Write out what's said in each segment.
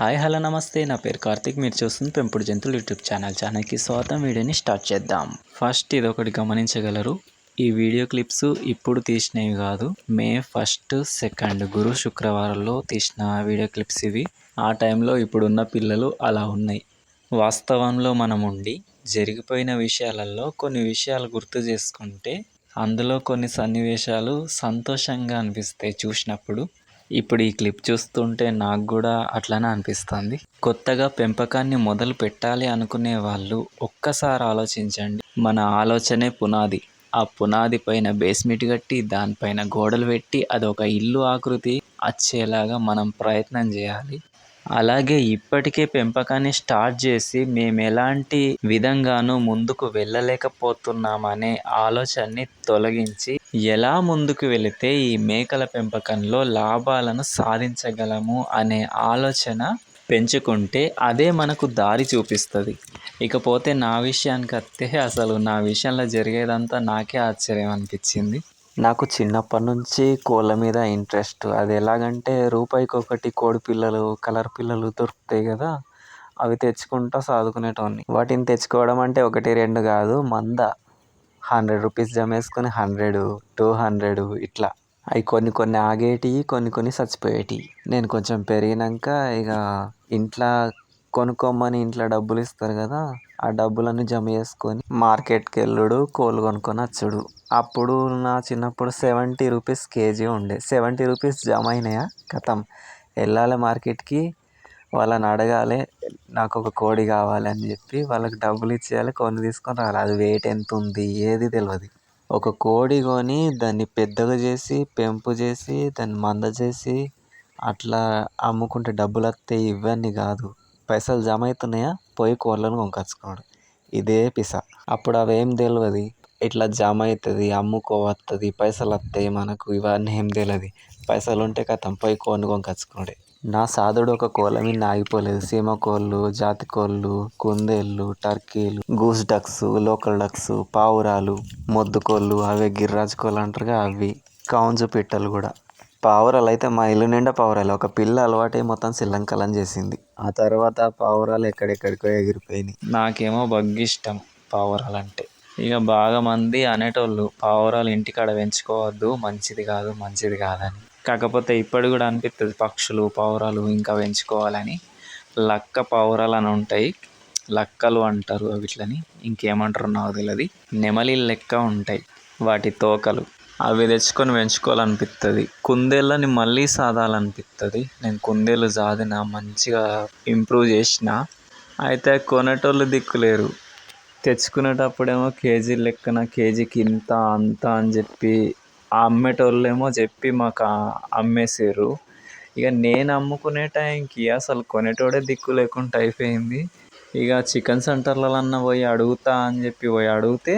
Hi hello నమస్తే. నా పేరు కార్తిక్. మీరు చూస్తుంది పెంపుడు జంతువులు యూట్యూబ్ ఛానల్ ఛానల్కి స్వాగతం. వీడియోని స్టార్ట్ చేద్దాం. ఫస్ట్ ఇది ఒకటి గమనించగలరు. ఈ వీడియో క్లిప్స్ ఇప్పుడు తీసినవి కాదు. మే ఫస్ట్ సెకండ్ గురు శుక్రవారంలో తీసిన వీడియో క్లిప్స్ ఇవి. ఆ టైంలో ఇప్పుడున్న పిల్లలు అలా ఉన్నాయి. వాస్తవంలో మనం ఉండి జరిగిపోయిన విషయాలలో కొన్ని విషయాలు గుర్తు చేసుకుంటే అందులో కొన్ని సన్నివేశాలు సంతోషంగా అనిపిస్తాయి చూసినప్పుడు. ఇప్పుడు ఈ క్లిప్ చూస్తుంటే నాకు కూడా అట్లనే అనిపిస్తుంది. కొత్తగా పెంపకాన్ని మొదలు పెట్టాలి అనుకునే వాళ్ళు ఒక్కసారి ఆలోచించండి. మన ఆలోచనే పునాది. ఆ పునాది పైన బేస్మెంట్ కట్టి దానిపైన గోడలు పెట్టి అదొక ఇల్లు ఆకృతి వచ్చేలాగా మనం ప్రయత్నం చేయాలి. అలాగే ఇప్పటికే పెంపకాన్ని స్టార్ట్ చేసి మేము ఎలాంటి విధంగానూ ముందుకు వెళ్ళలేకపోతున్నామనే ఆలోచనని తొలగించి ఎలా ముందుకు వెళితే ఈ మేకల పెంపకంలో లాభాలను సాధించగలము అనే ఆలోచన పెంచుకుంటే అదే మనకు దారి చూపిస్తుంది. ఇకపోతే నా విషయానికి వస్తే అసలు నా విషయంలో జరిగేదంతా నాకే ఆశ్చర్యం అనిపించింది. నాకు చిన్నప్పటి నుంచి కోళ్ళ మీద ఇంట్రెస్ట్. అది ఎలాగంటే రూపాయికి ఒకటి కోడి పిల్లలు కలర్ పిల్లలు దొరుకుతాయి కదా అవి తెచ్చుకుంటా సాదుకునేటోని వాటిని తెచ్చుకోవడం అంటే ఒకటి రెండు కాదు మంద. హండ్రెడ్ రూపీస్ జమ వేసుకొని హండ్రెడ్ టూ హండ్రెడ్ ఇట్లా. అవి కొన్ని కొన్ని ఆగేటివి కొన్ని కొన్ని చచ్చిపోయేటివి నేను కొంచెం పెరిగినాక ఇక ఇంట్లో కొనుక్కోమని ఇంట్లో డబ్బులు ఇస్తారు కదా ఆ డబ్బులన్నీ జమ చేసుకొని మార్కెట్కి వెళ్ళుడు కోళ్ళు కొనుక్కొని వచ్చుడు. అప్పుడు నా చిన్నప్పుడు సెవెంటీ రూపీస్ కేజీ ఉండే. సెవెంటీ రూపీస్ జమ అయినాయా? కథం వెళ్ళాలి మార్కెట్కి. వాళ్ళని అడగాలి నాకు ఒక కోడి కావాలి అని చెప్పి వాళ్ళకి డబ్బులు ఇచ్చేయాలి కొని తీసుకొని రావాలి. అది వెయిట్ ఎంత ఉంది? ఏది తెలియదు ఒక కోడి కొని దాన్ని పెద్దగా చేసి పెంపు చేసి దాన్ని మంద చేసి అట్లా అమ్ముకుంటే డబ్బులు వస్తాయి ఇవన్నీ కాదు. పైసలు జమ అవుతున్నాయా పోయి కోళ్ళను కొనుకొచ్చుకోవడం ఇదే పిస. అప్పుడు అవేం తెలియదు ఇట్లా జమ అవుతుంది అమ్ముకోవస్తుంది పైసలు వస్తాయి మనకు ఇవన్నీ ఏం తెలియదు పైసలు ఉంటే కథం పోయి కోడిని కొనుకొచ్చుకోవడే నా సాధుడు ఒక కోళ్ళ మీద ఆగిపోలేదు. సీమ కోళ్ళు జాతి కోళ్ళు కుందేళ్ళు టర్కీలు గూస్ డక్స్ లోకల్ డక్స్ పావురాలు మొద్దు కోళ్ళు అవే గిర్రాజు కోళ్ళు అంటారుగా అవి. కౌంజు పిట్టలు కూడా. పావురాలు అయితే మా ఇల్లు నిండా పావురాలు. ఒక పిల్ల అలవాటే మొత్తం శ్రీలంకలం చేసింది. ఆ తర్వాత పావురాలు ఎక్కడెక్కడికో ఎగిరిపోయినాయి. నాకేమో బగ్గి ఇష్టం పావురాలు అంటే ఇక బాగా మంది అనేటోళ్ళు పావురాలు ఇంటికాడ పెంచుకోవద్దు మంచిది కాదు మంచిది కాదని. కాకపోతే ఇప్పుడు కూడా అనిపిస్తుంది పక్షులు పావురాలు ఇంకా పెంచుకోవాలని. లక్క పావురాలు అని ఉంటాయి. లక్కలు అంటారు వీటిని ఇంకేమంటారు నాకు తెలియదు నెమలి లెక్క ఉంటాయి. వాటి తోకలు. అవి తెచ్చుకొని పెంచుకోవాలనిపిస్తుంది కుందేళ్ళని మళ్ళీ సాదాలనిపిస్తుంది నేను కుందేలు సాదిన మంచిగా ఇంప్రూవ్ చేసిన. అయితే కొనేటోళ్ళు దిక్కులేరు. తెచ్చుకునేటప్పుడేమో కేజీ లెక్కన కేజీకి ఇంత అంత అని చెప్పి ఆ అమ్మేటోళ్ళేమో చెప్పి మాకు అమ్మేసారు. ఇక నేను అమ్ముకునే టైంకి అసలు కొనేటోడే దిక్కు లేకుండా అయిపోయింది. ఇక చికెన్ సెంటర్లన్నా పోయి అడుగుతా అని చెప్పి పోయి అడిగితే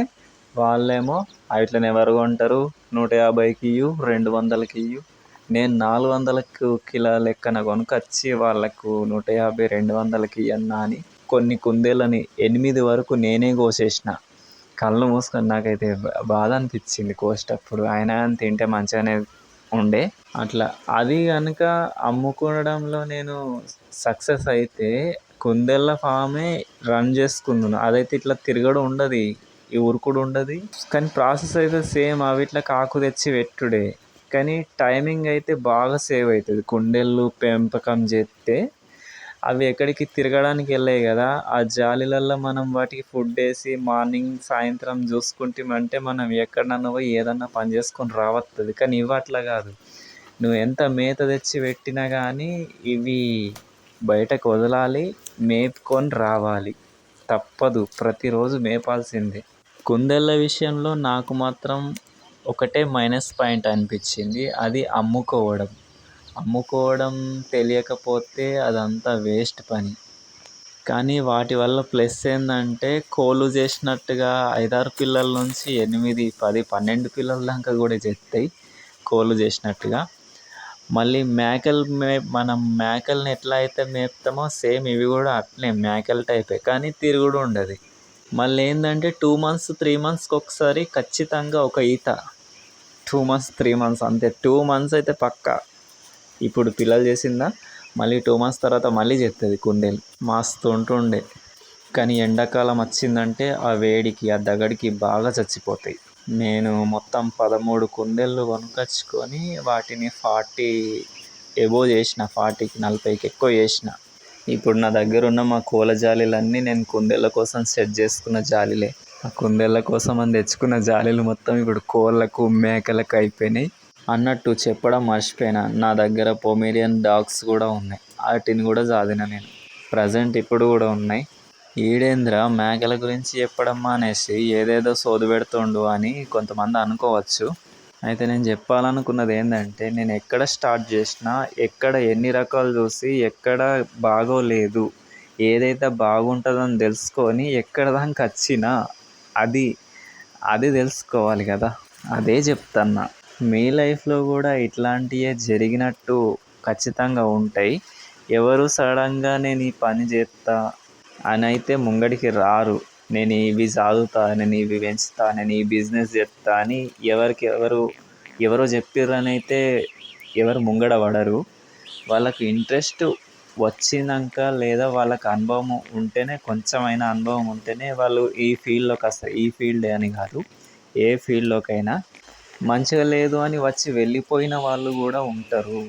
వాళ్ళేమో వాటిని ఎవరు కొంటారు? నూట యాభైకి ఇవ్వు రెండు వందలకి ఇవ్వు నేను నాలుగు వందలకు కిలో లెక్కన కొనుకొచ్చి వాళ్ళకు నూట యాభై రెండు వందలకి ఇవ్వన్నా అని కొన్ని కుందేళ్ళని ఎనిమిది వరకు నేనే కోసేసిన. కళ్ళు మూసుకొని నాకైతే బాధ అనిపించింది కోసేటప్పుడు ఆయన తింటే మంచిగానే ఉండే. అట్లా అది కనుక అమ్ముకోవడంలో నేను సక్సెస్ అయితే కుందేళ్ళ ఫామే రన్ చేసుకుందును అదైతే ఇట్లా తిరగడం ఉండదు. ఈ ఉరుకుడు ఉండదు. కానీ ప్రాసెస్ అయితే సేమ్ అవిట్లా కాకు తెచ్చి పెట్టుడే కానీ టైమింగ్ అయితే బాగా సేవ్ అవుతుంది కుండెళ్ళు పెంపకం చేస్తే అవి ఎక్కడికి తిరగడానికి వెళ్ళాయి కదా. ఆ జాలీలలో మనం వాటికి ఫుడ్ వేసి మార్నింగ్ సాయంత్రం చూసుకుంటామంటే మనం ఎక్కడన్నా పోయి ఏదన్నా పని చేసుకొని రావస్తుంది కానీ ఇవి అట్లా కాదు. నువ్వు ఎంత మేత తెచ్చి పెట్టినా కానీ ఇవి బయటకు వదలాలి మేపుకొని రావాలి. తప్పదు. ప్రతిరోజు మేపాల్సిందే. కుందేళ్ళ విషయంలో నాకు మాత్రం ఒకటే మైనస్ పాయింట్ అనిపించింది. అది అమ్ముకోవడం. అమ్ముకోవడం తెలియకపోతే అదంతా వేస్ట్ పని. కానీ వాటి వల్ల ప్లస్ ఏంటంటే కోళ్ళు చేసినట్టుగా ఐదారు పిల్లల నుంచి ఎనిమిది పది పన్నెండు పిల్లల దాకా కూడా చేస్తాయి కోళ్ళు చేసినట్టుగా. మళ్ళీ మేకలు మే మనం మేకల్ని ఎట్లా అయితే మేపుతామో సేమ్ ఇవి కూడా అట్లే మేకల టైపే. కానీ తిరుగుడు ఉండదు. మళ్ళీ ఏంటంటే టూ మంత్స్ త్రీ మంత్స్కి ఒకసారి ఖచ్చితంగా ఒక ఈత. టూ మంత్స్ త్రీ మంత్స్ అంతే. టూ మంత్స్ అయితే పక్కా. ఇప్పుడు పిల్లలు చేసిందా? మళ్ళీ టూ మంత్స్ తర్వాత మళ్ళీ చేస్తుంది కుందేలు మస్తు ఉంటుండే. కానీ ఎండాకాలం వచ్చిందంటే ఆ వేడికి ఆ దగడికి బాగా చచ్చిపోతాయి. నేను మొత్తం పదమూడు కుందేళ్ళు కొనుకొచ్చుకొని వాటిని ఫార్టీ ఎబో చేసిన ఫార్టీకి నలభైకి ఎక్కువ చేసిన. ఇప్పుడు నా దగ్గర ఉన్న మా కోళ్ళ జాలీలన్నీ నేను కుందేళ్ళ కోసం సెట్ చేసుకున్న జాలీలే. ఆ కుందేళ్ళ కోసం అని తెచ్చుకున్న జాలీలు మొత్తం ఇప్పుడు కోళ్ళకు మేకలకు అయిపోయినాయి. అన్నట్టు చెప్పడం మర్చిపోయినా. నా దగ్గర పొమేరియన్ డాగ్స్ కూడా ఉన్నాయి. వాటిని కూడా చాదిన నేను. ప్రజెంట్ ఇప్పుడు కూడా ఉన్నాయి. ఈడేంద్ర మేకల గురించి చెప్పడం అనేసి ఏదేదో సోదు పెడుతుండు అని కొంతమంది అనుకోవచ్చు. అయితే నేను చెప్పాలనుకున్నది ఏంటంటే నేను ఎక్కడ స్టార్ట్ చేసినా ఎక్కడ ఎన్ని రకాలు చూసి ఎక్కడ బాగోలేదు ఏదైతే బాగుంటుందని తెలుసుకొని ఎక్కడ దానికి వచ్చినా అది అది తెలుసుకోవాలి కదా. అదే చెప్తున్నా. మీ లైఫ్లో కూడా ఇట్లాంటివే జరిగినట్టు ఖచ్చితంగా ఉంటాయి. ఎవరు సడన్గా నేను ఈ పని చేస్తా అని అయితే ముంగడికి రారు. నేను ఇవి చదువుతా నేను ఇవి పెంచుతా నేను ఈ బిజినెస్ చెప్తా అని ఎవరికి ఎవరు ఎవరో చెప్పిర్రని అయితే ఎవరు ముంగడ పడరు. వాళ్ళకి ఇంట్రెస్ట్ వచ్చినాక లేదా వాళ్ళకి అనుభవం ఉంటేనే కొంచెమైనా అనుభవం ఉంటేనే వాళ్ళు ఈ ఫీల్డ్లోకి వస్తారు ఈ ఫీల్డ్ అని కాదు ఏ ఫీల్డ్లోకైనా మంచిగా లేదు అని వచ్చి వెళ్ళిపోయిన వాళ్ళు కూడా ఉంటారు.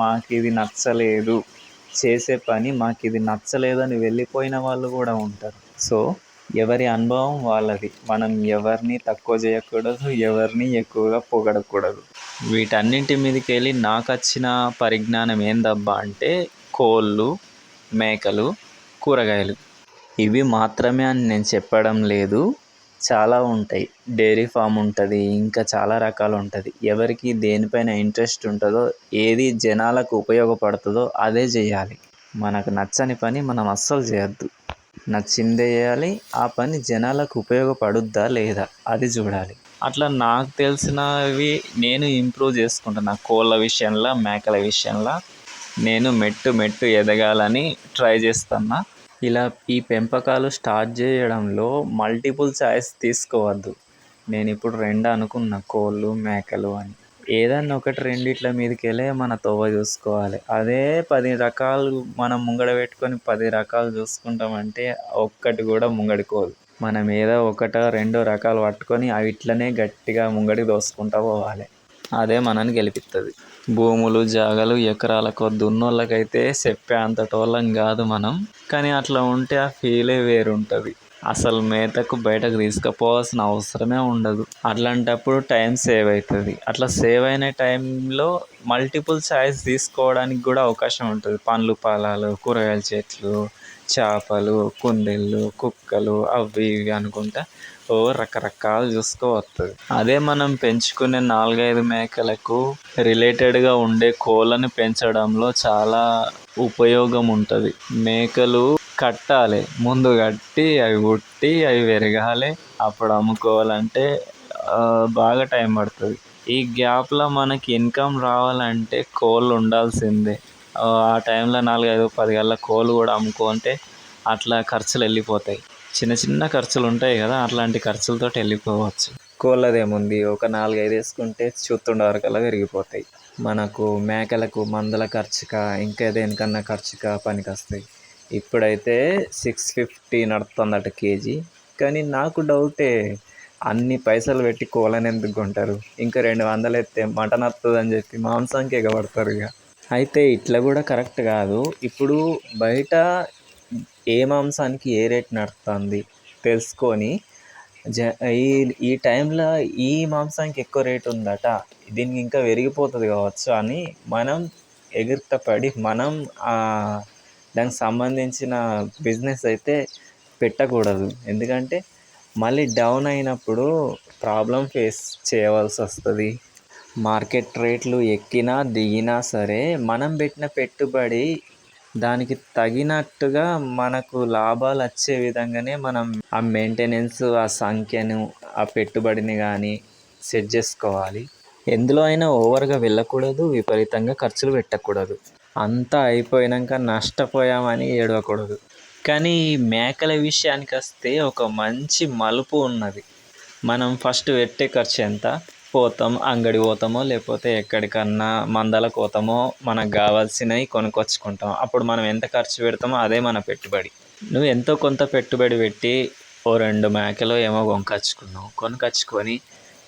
మాకు ఇది నచ్చలేదు చేసే పని మాకు ఇది నచ్చలేదు అని వెళ్ళిపోయిన వాళ్ళు కూడా ఉంటారు. సో ఎవరి అనుభవం వాళ్ళది. మనం ఎవరిని తక్కువ చేయకూడదు ఎవరిని ఎక్కువగా పొగడకూడదు. వీటన్నింటి మీదకి వెళ్ళి నాకు వచ్చిన పరిజ్ఞానం ఏందబ్బా అంటే కోళ్ళు మేకలు కూరగాయలు. ఇవి మాత్రమే అని నేను చెప్పడం లేదు. చాలా ఉంటాయి. డైరీ ఫామ్ ఉంటుంది ఇంకా చాలా రకాలు ఉంటుంది ఎవరికి దేనిపైన ఇంట్రెస్ట్ ఉంటుందో ఏది జనాలకు ఉపయోగపడుతుందో అదే చేయాలి. మనకు నచ్చని పని మనం అస్సలు చేయొద్దు. నచ్చిందే చేయాలి ఆ పని జనాలకు ఉపయోగపడుద్దా లేదా అది చూడాలి. అట్లా నాకు తెలిసినవి నేను ఇంప్రూవ్ చేసుకుంటున్నా. కోళ్ళ విషయంలో మేకల విషయంలో నేను మెట్టు మెట్టు ఎదగాలని ట్రై చేస్తున్నా. ఇలా ఈ పెంపకాలు స్టార్ట్ చేయడంలో మల్టిపుల్ చాయిస్ తీసుకోవద్దు. నేను ఇప్పుడు రెండు అనుకున్నా కోళ్ళు మేకలు అని. ఏదన్నా ఒకటి రెండిట్ల మీదకి వెళ్ళే మన తోవ చూసుకోవాలి. అదే పది రకాలు మనం ముంగడ పెట్టుకొని పది రకాలు చూసుకుంటామంటే ఒక్కటి కూడా ముంగడికోదు. మనం ఏదో ఒకటో రెండో రకాలు పట్టుకొని అవి ఇట్లనే గట్టిగా ముంగడికి దోసుకుంటూ పోవాలి. అదే మనని గెలిపిస్తుంది భూములు జాగలు ఎకరాల కొద్ది ఉన్నోళ్ళకైతే చెప్పే అంతటోళ్ళం కాదు మనం. కానీ అట్లా ఉంటే ఆ ఫీలే వేరుంటుంది. అసలు మేతకు బయటకు తీసుకుపోవాల్సిన అవసరమే ఉండదు. అట్లాంటప్పుడు టైం సేవ్ అవుతుంది అట్లా సేవ్ అయిన టైంలో మల్టిపుల్ చాయిస్ తీసుకోవడానికి కూడా అవకాశం ఉంటుంది. పండ్లు ఫలాలు కూరగాయల చెట్లు చేపలు కుందేళ్ళు కుక్కలు అవి ఇవి అనుకుంటా ఓ రకరకాలు చూసుకోవస్తుంది అదే మనం పెంచుకునే నాలుగైదు మేకలకు రిలేటెడ్గా ఉండే కోళ్ళని పెంచడంలో చాలా ఉపయోగం ఉంటుంది. మేకలు కట్టాలి. ముందు కట్టి అవి పుట్టి అవి పెరగాలి. అప్పుడు అమ్ముకోవాలంటే బాగా టైం పడుతుంది. ఈ గ్యాప్లో మనకి ఇన్కమ్ రావాలంటే కోళ్ళు ఉండాల్సిందే. ఆ టైంలో నాలుగైదు పది గల్ల కోళ్ళు కూడా అమ్ముకుంటే అట్లా ఖర్చులు వెళ్ళిపోతాయి. చిన్న చిన్న ఖర్చులు ఉంటాయి కదా అట్లాంటి ఖర్చులతో వెళ్ళిపోవచ్చు. కోళ్ళదేముంది? ఒక నాలుగైదు వేసుకుంటే చూస్తుండే వరకల్లా పెరిగిపోతాయి. మనకు మేకలకు మందుల ఖర్చుగా ఇంకా దేనికన్నా ఖర్చుగా పనికి వస్తాయి ఇప్పుడైతే సిక్స్ ఫిఫ్టీ నడుతుందట కేజీ. కానీ నాకు డౌటే అన్ని పైసలు పెట్టి కూలని ఎందుకు కొంటారు? ఇంకా రెండు వందలు ఎత్తే మటన్ వస్తుందని చెప్పి మాంసానికి ఎగబడతారు ఇక. అయితే ఇట్లా కూడా కరెక్ట్ కాదు. ఇప్పుడు బయట ఏ మాంసానికి ఏ రేట్ నడుస్తుంది తెలుసుకొని జ ఈ ఈ టైంలో ఈ మాంసానికి ఎక్కువ రేటు ఉందట. దీనికి ఇంకా పెరిగిపోతుంది కావచ్చు అని మనం ఎగిరితపడి మనం దానికి సంబంధించిన బిజినెస్ అయితే పెట్టకూడదు. ఎందుకంటే మళ్ళీ డౌన్ అయినప్పుడు ప్రాబ్లం ఫేస్ చేయవలసి వస్తుంది. మార్కెట్ రేట్లు ఎక్కినా దిగినా సరే మనం పెట్టిన పెట్టుబడి దానికి తగినట్టుగా మనకు లాభాలు వచ్చే విధంగానే మనం ఆ మెయింటెనెన్స్ ఆ సంఖ్యను ఆ పెట్టుబడిని కానీ సెట్ చేసుకోవాలి. ఎందులో అయినా ఓవర్గా వెళ్ళకూడదు విపరీతంగా ఖర్చులు పెట్టకూడదు. అంతా అయిపోయాక నష్టపోయామని ఏడవకూడదు. కానీ ఈ మేకల విషయానికి వస్తే ఒక మంచి మలుపు ఉన్నది. మనం ఫస్ట్ పెట్టే ఖర్చు ఎంత? పోతాం అంగడి పోతామో లేకపోతే ఎక్కడికన్నా మందల పోతామో మనకు కావాల్సినవి కొనుక్కొచ్చుకుంటాం. అప్పుడు మనం ఎంత ఖర్చు పెడతామో అదే మన పెట్టుబడి. నువ్వు ఎంతో కొంత పెట్టుబడి పెట్టి ఓ రెండు మేకలు ఏమో కొనుకొచ్చుకున్నావు కొనుకొచ్చుకొని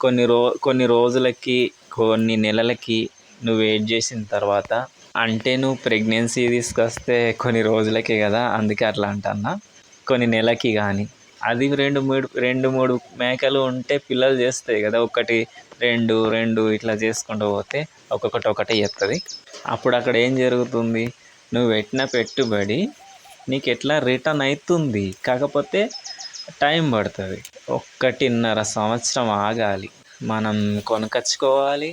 కొన్ని రో కొన్ని రోజులకి కొన్ని నెలలకి నువ్వు వెయిట్ చేసిన తర్వాత అంటే నువ్వు ప్రెగ్నెన్సీ తీసుకొస్తే కొన్ని రోజులకే కదా అందుకే అట్లా అంటున్నా. కొన్ని నెలకి కానీ అది రెండు మూడు రెండు మూడు మేకలు ఉంటే పిల్లలు చేస్తాయి కదా ఒకటి రెండు రెండు ఇట్లా చేసుకుంటూ పోతే ఒక్కొక్కటి ఒకటి చేస్తుంది అప్పుడు అక్కడ ఏం జరుగుతుంది? నువ్వు పెట్టిన పెట్టుబడి నీకు ఎట్లా రిటర్న్ అవుతుంది కాకపోతే టైం పడుతుంది. ఒక్కటిన్నర సంవత్సరం ఆగాలి. మనం కొనుకొచ్చుకోవాలి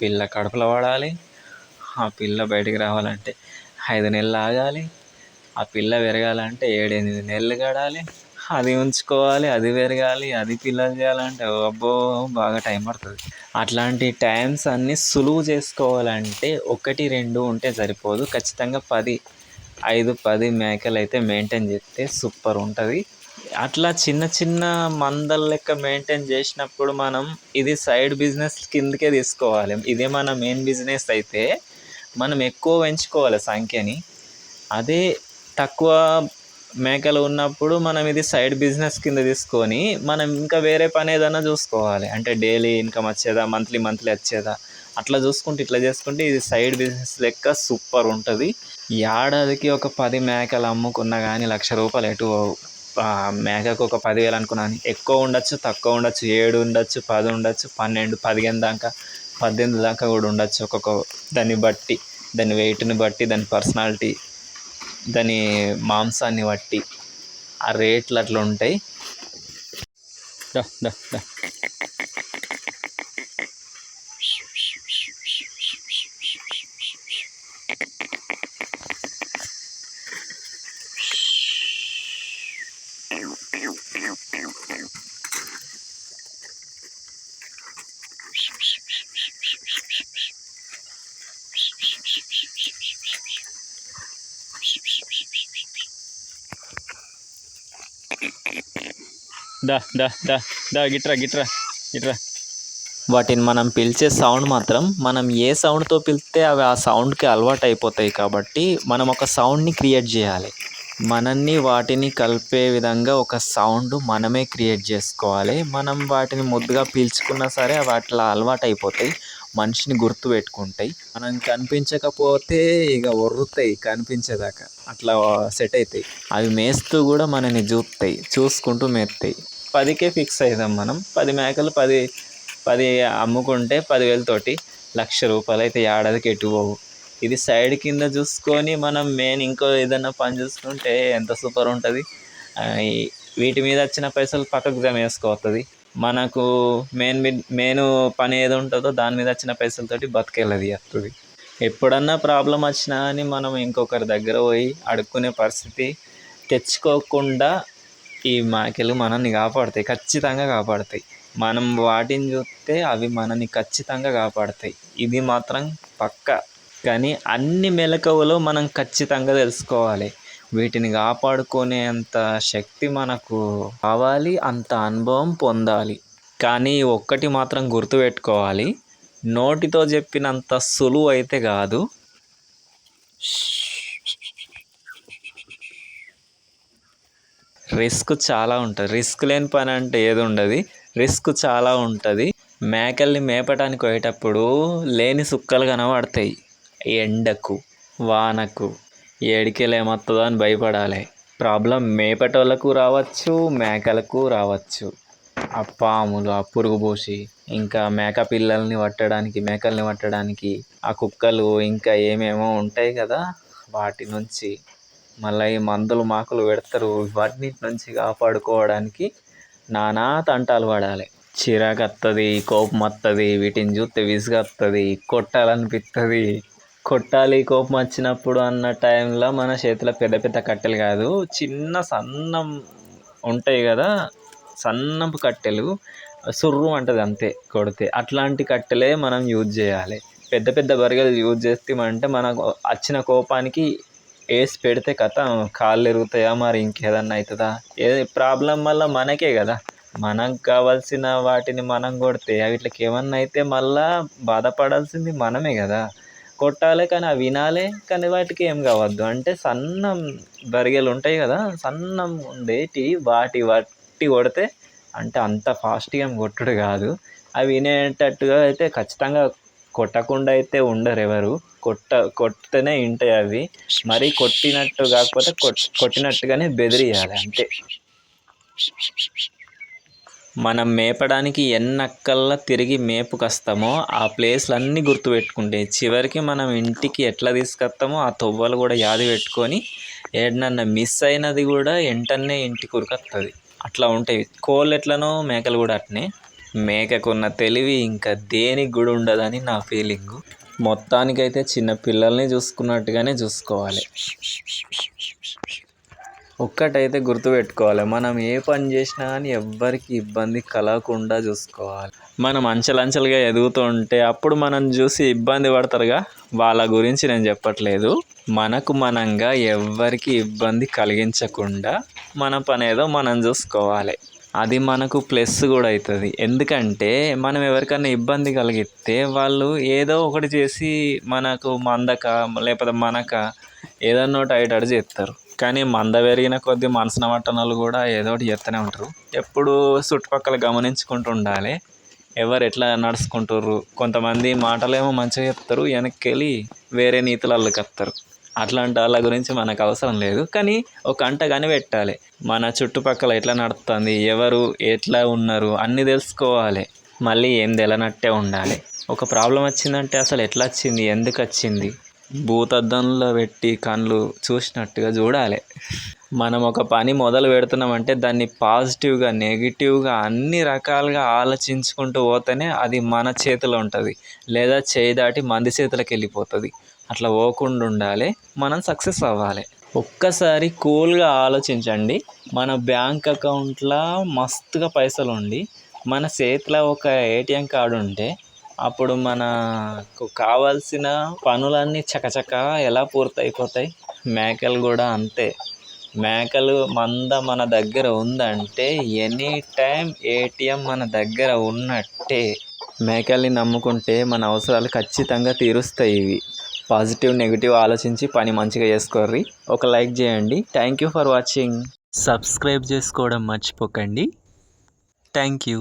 పిల్ల కడుపులో పడాలి ఆ పిల్ల బయటికి రావాలంటే ఐదు నెలలు ఆగాలి. ఆ పిల్ల పెరగాలంటే ఏడెనిమిది నెలలు గడాలి. అది ఉంచుకోవాలి అది పెరగాలి అది పిల్లలు చేయాలంటే అబ్బో బాగా టైం పడుతుంది. అట్లాంటి టైమ్స్ అన్నీ సులువు చేసుకోవాలంటే ఒకటి రెండు ఉంటే సరిపోదు. ఖచ్చితంగా పది ఐదు పది మేకలు అయితే మెయింటైన్ చేస్తే సూపర్ ఉంటుంది. అట్లా చిన్న చిన్న మందల లెక్క మెయింటైన్ చేసినప్పుడు మనం ఇది సైడ్ బిజినెస్ కిందకే తీసుకోవాలి. ఇదే మన మెయిన్ బిజినెస్ అయితే మనం ఎక్కువ పెంచుకోవాలి సంఖ్యని. అదే తక్కువ మేకలు ఉన్నప్పుడు మనం ఇది సైడ్ బిజినెస్ కింద తీసుకొని మనం ఇంకా వేరే పని ఏదైనా చూసుకోవాలి. అంటే డైలీ ఇన్కమ్ వచ్చేదా మంత్లీ మంత్లీ వచ్చేదా? అట్లా చూసుకుంటే ఇట్లా చేసుకుంటే ఇది సైడ్ బిజినెస్ లెక్క సూపర్ ఉంటుంది. ఏడాదికి ఒక పది మేకలు అమ్ముకున్నా కానీ లక్ష రూపాయలు ఎటు మేకకు ఒక పదివేలు అనుకున్నాను ఎక్కువ ఉండొచ్చు తక్కువ ఉండొచ్చు ఏడు ఉండొచ్చు పది ఉండొచ్చు పన్నెండు పదిహేను దాకా పద్దెనిమిది దాకా కూడా ఉండొచ్చు ఒక్కొక్క దాన్ని బట్టి దాని వెయిట్ని బట్టి దాని పర్సనాలిటీ దాని మాంసాన్ని బట్టి ఆ రేట్లు అట్లా ఉంటాయి. దా దా దా. దా దా దా దా గిట్రా గిట్రా గిట్రా. వాటిని మనం పిలిచే సౌండ్ మాత్రం మనం ఏ సౌండ్తో పిలిస్తే అవి ఆ సౌండ్కి అలవాటు అయిపోతాయి కాబట్టి మనం ఒక సౌండ్ని క్రియేట్ చేయాలి. మనల్ని వాటిని కలిపే విధంగా ఒక సౌండ్ మనమే క్రియేట్ చేసుకోవాలి. మనం వాటిని ముద్దుగా పీల్చుకున్నా సరే అవి అట్లా అలవాటు అయిపోతాయి. మనిషిని గుర్తు పెట్టుకుంటాయి. మనం కనిపించకపోతే ఇక ఒర్రుతాయి కనిపించేదాకా. అట్లా సెట్ అవుతాయి. అవి మేస్తూ కూడా మనని చూపుతాయి. చూసుకుంటూ మేస్తాయి పదికే ఫిక్స్ అవుదాం మనం. పది మేకలు పది పది అమ్ముకుంటే పదివేలతోటి లక్ష రూపాయలు అయితే ఏడాదికి ఎటు పోవు. ఇది సైడ్ కింద చూసుకొని మనం మెయిన్ ఇంకో ఏదైనా పని చూసుకుంటే ఎంత సూపర్ ఉంటుంది. వీటి మీద వచ్చిన పైసలు పక్కకు జమ వేసుకోవస్తుంది మనకు మెయిన్ మెయిన్ పని ఏది ఉంటుందో దాని మీద వచ్చిన పైసలతోటి బతికేళ్ళది వస్తుంది ఎప్పుడన్నా ప్రాబ్లం వచ్చినా అని మనం ఇంకొకరి దగ్గర పోయి అడుక్కునే పరిస్థితి తెచ్చుకోకుండా ఈ మేకలు మనల్ని కాపాడతాయి ఖచ్చితంగా కాపాడుతాయి. మనం వాటిని చూస్తే అవి మనల్ని ఖచ్చితంగా కాపాడతాయి. ఇది మాత్రం పక్కా. కానీ అన్ని మెలకువలు మనం ఖచ్చితంగా తెలుసుకోవాలి. వీటిని కాపాడుకునేంత శక్తి మనకు కావాలి అంత అనుభవం పొందాలి. కానీ ఒక్కటి మాత్రం గుర్తుపెట్టుకోవాలి. నోటితో చెప్పినంత సులువు అయితే కాదు. రిస్క్ చాలా ఉంటుంది. రిస్క్ లేని పని అంటే ఏది ఉండదు. రిస్క్ చాలా ఉంటుంది. మేకల్ని మేపటానికి పోయేటప్పుడు లేని సుక్కలు కనబడతాయి. ఎండకు వానకు ఏడికెళ్ళి అని భయపడాలి. ప్రాబ్లం మేపటోళ్ళకు రావచ్చు మేకలకు రావచ్చు. ఆ పాములు ఆ పురుగు పోసి ఇంకా మేక పిల్లల్ని పట్టడానికి మేకల్ని పట్టడానికి ఆ కుక్కలు ఇంకా ఏమేమో ఉంటాయి కదా వాటి నుంచి మళ్ళీ ఈ మందులు మాకులు పెడతారు. వాటిని నుంచి కాపాడుకోవడానికి నానా తంటాలు పడాలి. చిరాకు వస్తుంది కోపం వస్తుంది వీటిని చూస్తే విసుగు కొట్టాలనిపిస్తుంది కొట్టాలి కోపం వచ్చినప్పుడు అన్న టైంలో మన చేతిలో పెద్ద పెద్ద కట్టెలు కాదు చిన్న సన్నం ఉంటాయి కదా సన్నపు కట్టెలు సుర్రు అంటది అంతే కొడితే. అట్లాంటి కట్టెలే మనం యూజ్ చేయాలి. పెద్ద పెద్ద బరిగెలు యూజ్ చేస్తామంటే మనకు వచ్చిన కోపానికి వేసి పెడితే కథ కాళ్ళు ఎరుగుతాయా మరి ఇంకేదన్నా అవుతుందా? ఏ ప్రాబ్లం వల్ల మనకే కదా. మనకు కావాల్సిన వాటిని మనం కొడితే వీటికి ఏమన్నా అయితే మళ్ళా బాధపడాల్సింది మనమే కదా. కొట్టాలి కానీ అవి వినాలి కానీ వాటికి ఏం కావద్దు. అంటే సన్నం బరిగెలు ఉంటాయి కదా సన్నం ఉండేటి వాటి వట్టి కొడితే అంటే అంత ఫాస్ట్గా ఏం కొట్టుడు కాదు. అవి వినేటట్టుగా అయితే ఖచ్చితంగా కొట్టకుండా అయితే ఉండరు ఎవరు కొట్ట కొడితేనే వింటాయి అవి. మరీ కొట్టినట్టు కాకపోతే కొట్టినట్టుగానే బెదిరియాలి అంతే. మనం మేపడానికి ఎన్నక్కల్లా తిరిగి మేపుకొస్తామో ఆ ప్లేస్లన్నీ గుర్తుపెట్టుకుంటే చివరికి మనం ఇంటికి ఎట్లా తీసుకొస్తామో ఆ తొవ్వలు కూడా యాది పెట్టుకొని ఏడనన్నా మిస్ అయినది కూడా వెంటనే ఇంటికి ఉరికొస్తుంది అట్లా ఉంటాయి. కోళ్ళు ఎట్లనో మేకలు కూడా అట్నే. మేకకున్న తెలివి ఇంకా దేనికి కూడా ఉండదని నా ఫీలింగు. మొత్తానికైతే చిన్న పిల్లల్ని చూసుకున్నట్టుగానే చూసుకోవాలి. ఒక్కటైతే గుర్తుపెట్టుకోవాలి మనం ఏ పని చేసినా కానీ ఎవ్వరికి ఇబ్బంది కలగకుండా చూసుకోవాలి. మనం అంచెలంచెలుగా ఎదుగుతూ ఉంటే అప్పుడు మనం చూసి ఇబ్బంది పడతారుగా? వాళ్ళ గురించి నేను చెప్పట్లేదు. మనకు మనంగా ఎవ్వరికి ఇబ్బంది కలిగించకుండా మన పనేదో మనం చూసుకోవాలి. అది మనకు ప్లస్ కూడా అవుతుంది. ఎందుకంటే మనం ఎవరికైనా ఇబ్బంది కలిగిస్తే వాళ్ళు ఏదో ఒకటి చేసి మనకు మందక లేకపోతే మనక ఏదన్నా ఒకటి అయ్యేటట్టు చేస్తారు. కానీ మంద పెరిగిన కొద్దీ మనసున పట్టణాలు కూడా ఏదో ఒకటి చేస్తూనే ఉంటారు. ఎప్పుడు చుట్టుపక్కల గమనించుకుంటూ ఉండాలి. ఎవరు ఎట్లా నడుచుకుంటారు కొంతమంది మాటలేమో మంచిగా చెప్తారు వెనక్కి వెళ్ళి వేరే నీతులు అల్లుకొస్తారు అట్లాంటి వాళ్ళ గురించి మనకు అవసరం లేదు. కానీ ఒక గంట కనిపెట్టాలి మన చుట్టుపక్కల ఎట్లా నడుస్తుంది ఎవరు ఎట్లా ఉన్నారు అన్నీ తెలుసుకోవాలి. మళ్ళీ ఏం తెలియనట్టే ఉండాలి. ఒక ప్రాబ్లం వచ్చిందంటే అసలు ఎట్లా వచ్చింది ఎందుకు వచ్చింది? భూతద్దంలో పెట్టి కళ్ళు చూసినట్టుగా చూడాలి. మనం ఒక పని మొదలు పెడుతున్నామంటే దాన్ని పాజిటివ్గా నెగిటివ్గా అన్ని రకాలుగా ఆలోచించుకుంటూ పోతేనే అది మన చేతిలో ఉంటుంది. లేదా చేయి దాటి మంది చేతులకు వెళ్ళిపోతుంది. అట్లా పోకుండా ఉండాలి. మనం సక్సెస్ అవ్వాలి. ఒక్కసారి కూల్గా ఆలోచించండి. మన బ్యాంక్ అకౌంట్లో మస్తుగా పైసలు ఉండి మన చేతిలో ఒక ఏటీఎం కార్డు ఉంటే అప్పుడు మనకు కావాల్సిన పనులన్నీ చకచక ఎలా పూర్తయిపోతాయి? మేకలు కూడా అంతే. మేకలు మంద మన దగ్గర ఉందంటే ఎనీ టైం ఏటీఎం మన దగ్గర ఉన్నట్టే. మేకల్ని నమ్ముకుంటే మన అవసరాలు ఖచ్చితంగా తీరుస్తాయి ఇవి. పాజిటివ్ నెగిటివ్ ఆలోచించి పని మంచిగా చేసుకోర్రి. ఒక లైక్ చేయండి. Thank you for watching. Subscribe చేసుకోవడం మర్చిపోకండి. Thank you.